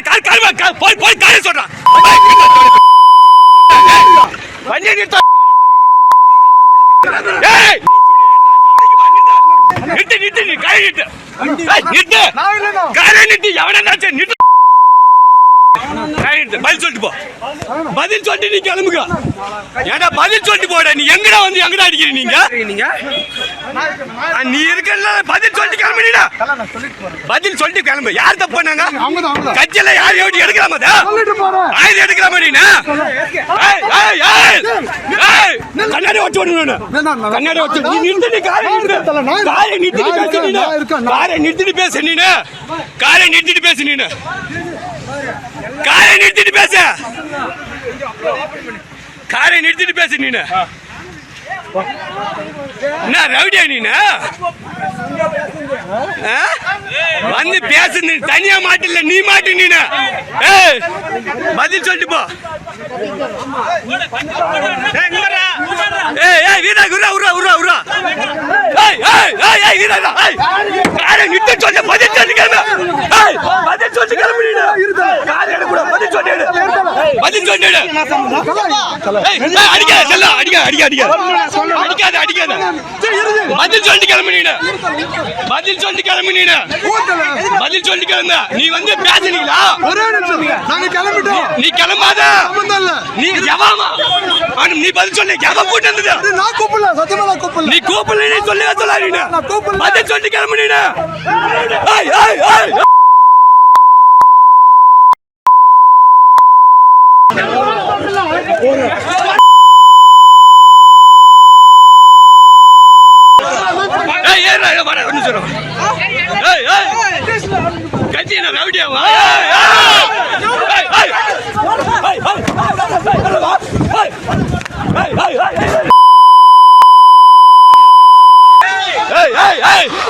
Car car car போய் போய் காரை சொல்றான் வண்டியை நிறுத்த. ஏய்! நிறுத்து நிறுத்து நீ காரை நிறுத்து. நிறுத்து. காரை நிறுத்து. எவனாச்சும் நிறுத்து. பதில் சொல்லிட்டு போ. பதில் சொல்லிட்டு நீ கிளம்புங்க. ஏடா பதில் சொல்லிட்டு போட நீ எங்கடா வந்து எங்கடா அடிக்கிற நீங்க? நீங்க நீ இருக்கல பதில் சொல்லிட்டு கிளம்புடா பதில் சொல்லிட்டு கிளம்பு. யார் தப்பு பண்ணாங்க கட்சியில யார் எப்படி எடுக்கலாமா அதை? ஆயுதம் எடுக்கலாமா நீ கண்ணாடி வச்சு விடணும் கண்ணாடி வச்சு நீ நிறுத்து காரை காரை நிறுத்திட்டு பேசு காரை நிறுத்திட்டு பேசு நீனு. காரை நிறுத்திட்டு பேசு நீனு. காரை நிறுத்திட்டு பேச. காரை நிறுத்திட்டு பேசு நீனு. என்ன ரவுடியா நீனு? ஆ? வந்து பேசு நீ தனியா மாட்டில்ல நீ மாட்டு நீனு. ஏய் பதில் சொல்லிட்டு போ. ஏய், இங்க வாடா. ஏய் வீரா உரா உரா உரா உரா ஏய் ஏய் ஏய் ஏய் வீரா வீரா, ஏய் காரை நிறுத்த சொல்ல பதில் சொல்லி கிளம்பு ஏய் பதில் சொல்லி கிளம்பு நீனு காரை எடுக்க கூடாது பதில் சொல்லி எடு. சொல்லி ஏய், அடிக்காத செல்லம் அடிக்காத. அடிக்காத அடிக்காத. அடிக்காத பதில் சொல்லிட்டு கிளம்பு நீனு பதில் சொல்லிட்டு கிளம்பு நீனு பதில் சொல்லிட்டு கிளம்பு. நீ வந்து பேசுனீங்களா? ஒரே நிமிஷம் நாங்க கிளம்பிட்டோம். நீ கிளம்பாத. நீ ஜவாமா. நீ பதில் சொல்லு. ஜவா கூட்டு இது நான் கூப்பிடல சத்தியமா நான் கூப்பிடல. நீ கூப்பிடல நீ சொல்லவே சொல்ல கூப்பிடல. பதில் சொல்லிட்டு கிளம்பு கட்சியை ரவுடியாவா Hey, hey, hey!